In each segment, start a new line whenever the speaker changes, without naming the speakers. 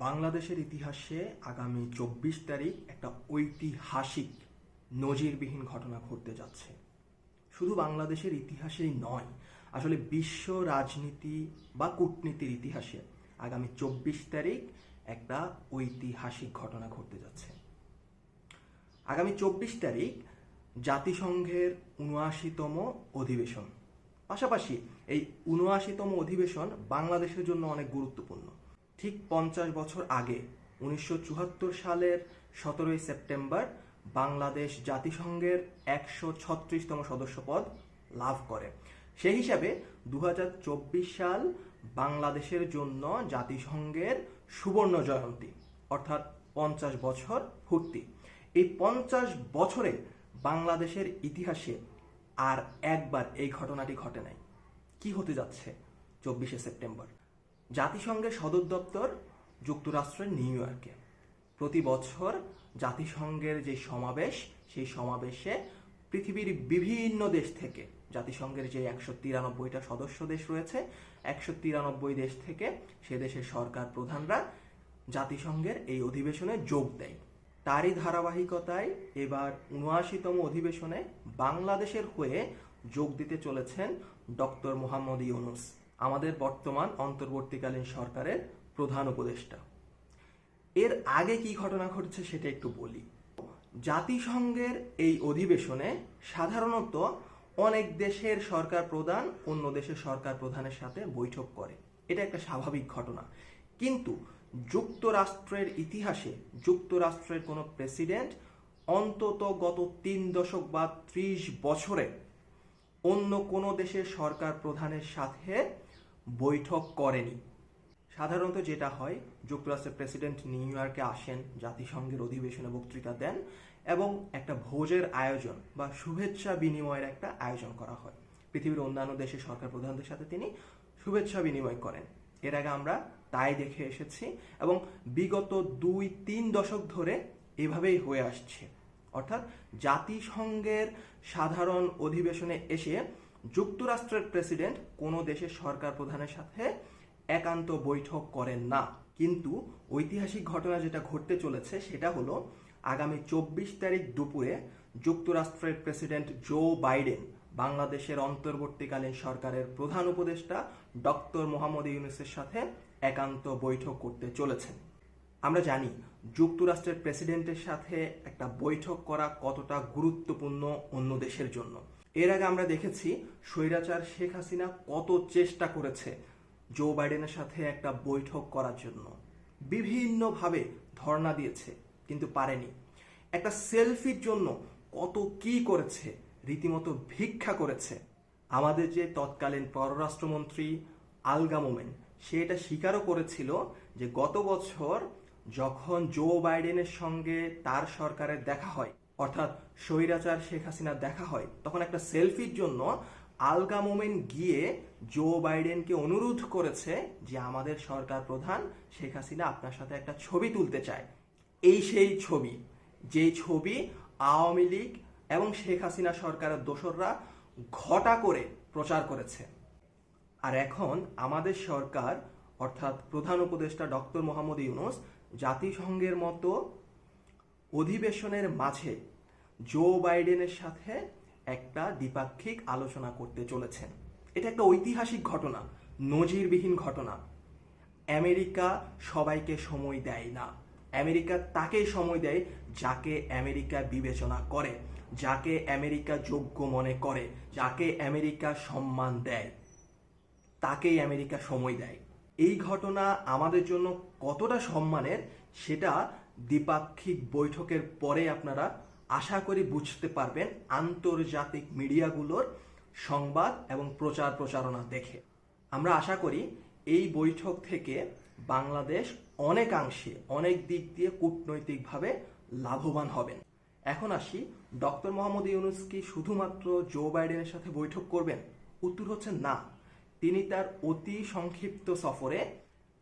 বাংলাদেশের ইতিহাসে আগামী চব্বিশ তারিখ একটা ঐতিহাসিক নজিরবিহীন ঘটনা ঘটতে যাচ্ছে। শুধু বাংলাদেশের ইতিহাসেই নয়, আসলে বিশ্ব রাজনীতি বা কূটনীতির ইতিহাসে আগামী চব্বিশ তারিখ একটা ঐতিহাসিক ঘটনা ঘটতে যাচ্ছে। আগামী চব্বিশ তারিখ জাতিসংঘের উনআশিতম অধিবেশন। পাশাপাশি এই উনআশিতম অধিবেশন বাংলাদেশের জন্য অনেক গুরুত্বপূর্ণ। ঠিক পঞ্চাশ বছর আগে, উনিশশো চুয়াত্তর সালের সতেরোই সেপ্টেম্বর, বাংলাদেশ জাতিসংঘের একশো ছত্রিশতম সদস্যপদ লাভ করে। সেই হিসাবে দু হাজার চব্বিশ সাল বাংলাদেশের জন্য জাতিসংঘের সুবর্ণ জয়ন্তী, অর্থাৎ পঞ্চাশ বছর পূর্তি। এই পঞ্চাশ বছরে বাংলাদেশের ইতিহাসে আর একবার এই ঘটনাটি ঘটে নাই। কি হতে যাচ্ছে চব্বিশে সেপ্টেম্বর? জাতিসংঘের সদর দপ্তর যুক্তরাষ্ট্রের নিউ ইয়র্কে। প্রতি বছর জাতিসংঘের যে সমাবেশ, সেই সমাবেশে পৃথিবীর বিভিন্ন দেশ থেকে, জাতিসংঘের যে একশো তিরানব্বইটা সদস্য দেশ রয়েছে, একশো তিরানব্বই দেশ থেকে সে দেশের সরকার প্রধানরা জাতিসংঘের এই অধিবেশনে যোগ দেয়। তারই ধারাবাহিকতায় এবার উনআশিতম অধিবেশনে বাংলাদেশের হয়ে যোগ দিতে চলেছেন ডক্টর মোহাম্মদ ইউনুস। আমাদের বর্তমান অন্তর্বর্তীকালীন সরকারের প্রধান উপদেষ্টা। এর আগে কি ঘটনা ঘটছে সেটা একটু বলি। জাতিসংঘের এই অধিবেশনে সাধারণত অনেক দেশের সরকার প্রধান অন্য দেশের সরকার প্রধানের সাথে বৈঠক করে। এটা একটা স্বাভাবিক ঘটনা। কিন্তু যুক্তরাষ্ট্রের ইতিহাসে, যুক্তরাষ্ট্রের কোনো প্রেসিডেন্ট অন্তত গত তিন দশক বা ত্রিশ বছরে অন্য কোনো দেশের সরকার প্রধানের সাথে বৈঠক করেনি। সাধারণত যেটা হয়, যুক্তরাষ্ট্রের প্রেসিডেন্ট নিউ ইয়র্কে আসেন, জাতিসংঘের অধিবেশনে বক্তৃতা দেন এবং একটা ভোজের আয়োজন বা শুভেচ্ছা বিনিময়ের একটা আয়োজন করা হয়। পৃথিবীর অন্যান্য দেশের সরকার প্রধানদের সাথে তিনি শুভেচ্ছা বিনিময় করেন। এর আগে আমরা তাই দেখে এসেছি এবং বিগত দুই, তিন দশক ধরে এভাবেই হয়ে আসছে। অর্থাৎ জাতিসংঘের সাধারণ অধিবেশনে এসে যুক্তরাষ্ট্রের প্রেসিডেন্ট কোনো দেশের সরকার প্রধানের সাথে একান্ত বৈঠক করেন না। কিন্তু ঐতিহাসিক ঘটনা যেটা ঘটতে চলেছে সেটা হলো আগামী চব্বিশ তারিখ দুপুরে যুক্তরাষ্ট্রের প্রেসিডেন্ট জো বাইডেন, বাংলাদেশের অন্তর্বর্তীকালীন সরকারের প্রধান উপদেষ্টা ডক্টর মোহাম্মদ ইউনুসের সাথে একান্ত বৈঠক করতে চলেছেন। আমরা জানি যুক্তরাষ্ট্রের প্রেসিডেন্টের সাথে একটা বৈঠক করা কতটা গুরুত্বপূর্ণ অন্য দেশের জন্য। এর আগে আমরা দেখেছি স্বৈরাচার শেখ হাসিনা কত চেষ্টা করেছে জো বাইডেনের সাথে একটা বৈঠক করার জন্য। বিভিন্নভাবে ধর্ণা দিয়েছে, কিন্তু পারেনি। একটা সেলফির জন্য কত কি করেছে, রীতিমতো ভিক্ষা করেছে। আমাদের যে তৎকালীন পররাষ্ট্রমন্ত্রী আলগা মোমেন, সে এটা স্বীকারও করেছিল যে গত বছর যখন জো বাইডেনের সঙ্গে তার সরকারের দেখা হয় অর্থাৎ স্বৈরাচার শেখ হাসিনার দেখা হয়, তখন একটা সেলফির জন্য আলগা মোমেন গিয়ে জো বাইডেনকে অনুরোধ করেছে যে আমাদের সরকার প্রধান শেখ হাসিনা আপনার সাথে একটা ছবি তুলতে চায়। এই সেই ছবি, যেই ছবি আওয়ামী লীগ এবং শেখ হাসিনা সরকারের দোসররা ঘটা করে প্রচার করেছে। আর এখন আমাদের সরকার, অর্থাৎ প্রধান উপদেষ্টা ডক্টর মোহাম্মদ ইউনুস, জাতিসংঘের মতো অধিবেশনের মাঝে জো বাইডেনের সাথে একটা দ্বিপাক্ষিক আলোচনা করতে চলেছেন। এটা একটা ঐতিহাসিক ঘটনা, নজিরবিহীন ঘটনা। আমেরিকা সবাইকে সময় দেয় না। আমেরিকা তাকেই সময় দেয় যাকে আমেরিকা বিবেচনা করে, যাকে আমেরিকা যোগ্য মনে করে, যাকে আমেরিকা সম্মান দেয়। তাকেই আমেরিকা সময় দেয়। এই ঘটনা আমাদের জন্য কতটা সম্মানের, সেটা দ্বিপাক্ষিক বৈঠকের পরে আপনারা আশা করি বুঝতে পারবেন আন্তর্জাতিক মিডিয়াগুলোর সংবাদ এবং প্রচার প্রচারণা দেখে। আমরা আশা করি এই বৈঠক থেকে বাংলাদেশ অনেকাংশে অনেক দিক দিয়ে কূটনৈতিকভাবে লাভবান হবেন। এখন আসি ডক্টর মোহাম্মদ ইউনুস কি শুধুমাত্র জো বাইডেনের সাথে বৈঠক করবেন? উত্তর হচ্ছে না। তিনি তার অতি সংক্ষিপ্ত সফরে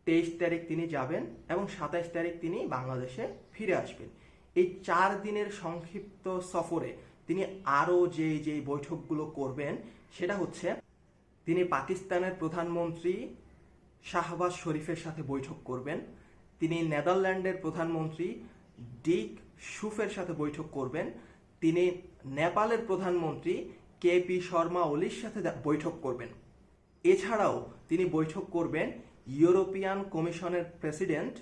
তেইশ তারিখ তিনি যাবেন এবং সাতাইশ তারিখ তিনি বাংলাদেশে ফিরে আসবেন। এই চার দিনের সংক্ষিপ্ত সফরে তিনি আরও যে যে বৈঠকগুলো করবেন, সেটা হচ্ছে তিনি পাকিস্তানের প্রধানমন্ত্রী শাহবাজ শরীফের সাথে বৈঠক করবেন, তিনি নেদারল্যান্ডের প্রধানমন্ত্রী ডিক সুফের সাথে বৈঠক করবেন, তিনি নেপালের প্রধানমন্ত্রী কে পি শর্মা ওলির সাথে বৈঠক করবেন। এছাড়াও তিনি বৈঠক করবেন ইউরোপিয়ান কমিশনের প্রেসিডেন্ট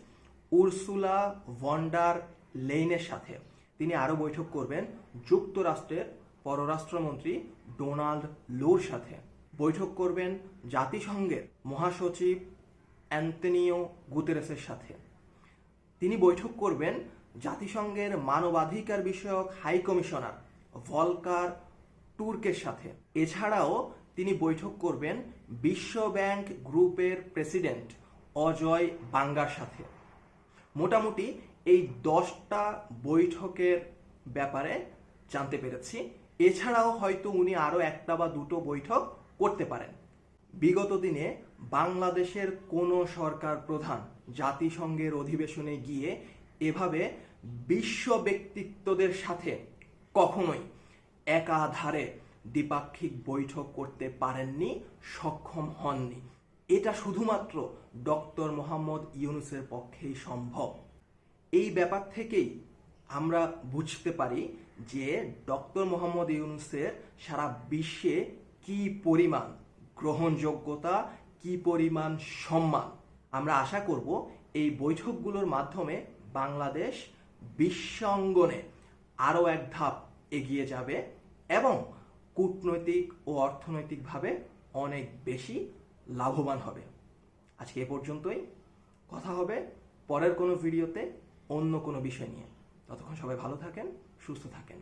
উরসুলা ভন্ডার লেইনের সাথে। তিনি আরও বৈঠক করবেন যুক্তরাষ্ট্রের পররাষ্ট্রমন্ত্রী ডোনাল্ড লোর সাথে। বৈঠক করবেন জাতিসংঘের মহাসচিব অ্যান্তনিও গুতেরেসের সাথে। তিনি বৈঠক করবেন জাতিসংঘের মানবাধিকার বিষয়ক হাই কমিশনার ভলকার টুর্কের সাথে। এছাড়াও তিনি বৈঠক করবেন বিশ্ব ব্যাংক গ্রুপের প্রেসিডেন্ট অজয় বাঙ্গার সাথে। মোটামুটি এই দশটা বৈঠকের ব্যাপারে জানতে পেরেছি। এছাড়াও হয়তো উনি আরও একটা বা দুটো বৈঠক করতে পারেন। বিগত দিনে বাংলাদেশের কোনো সরকার প্রধান জাতিসংঘের অধিবেশনে গিয়ে এভাবে বিশ্ব ব্যক্তিত্বদের সাথে কখনোই একাধারে দ্বিপাক্ষিক বৈঠক করতে পারেননি, সক্ষম হননি। এটা শুধুমাত্র ডক্টর মোহাম্মদ ইউনুসের পক্ষেই সম্ভব। এই ব্যাপার থেকেই আমরা বুঝতে পারি যে ডক্টর মোহাম্মদ ইউনুসের সারা বিশ্বে কি পরিমাণ গ্রহণযোগ্যতা, কি পরিমাণ সম্মান আমরা আশা করব এই বৈঠকগুলোর মাধ্যমে বাংলাদেশ বিশ্বাঙ্গনে আরও এক ধাপ এগিয়ে যাবে এবং কূটনৈতিক ও অর্থনৈতিকভাবে অনেক বেশি লাভবান হবে। আজকে এ পর্যন্তই। কথা হবে পরের কোনো ভিডিওতে অন্য কোনো বিষয় নিয়ে। ততক্ষণ সবাই ভালো থাকেন, সুস্থ থাকেন।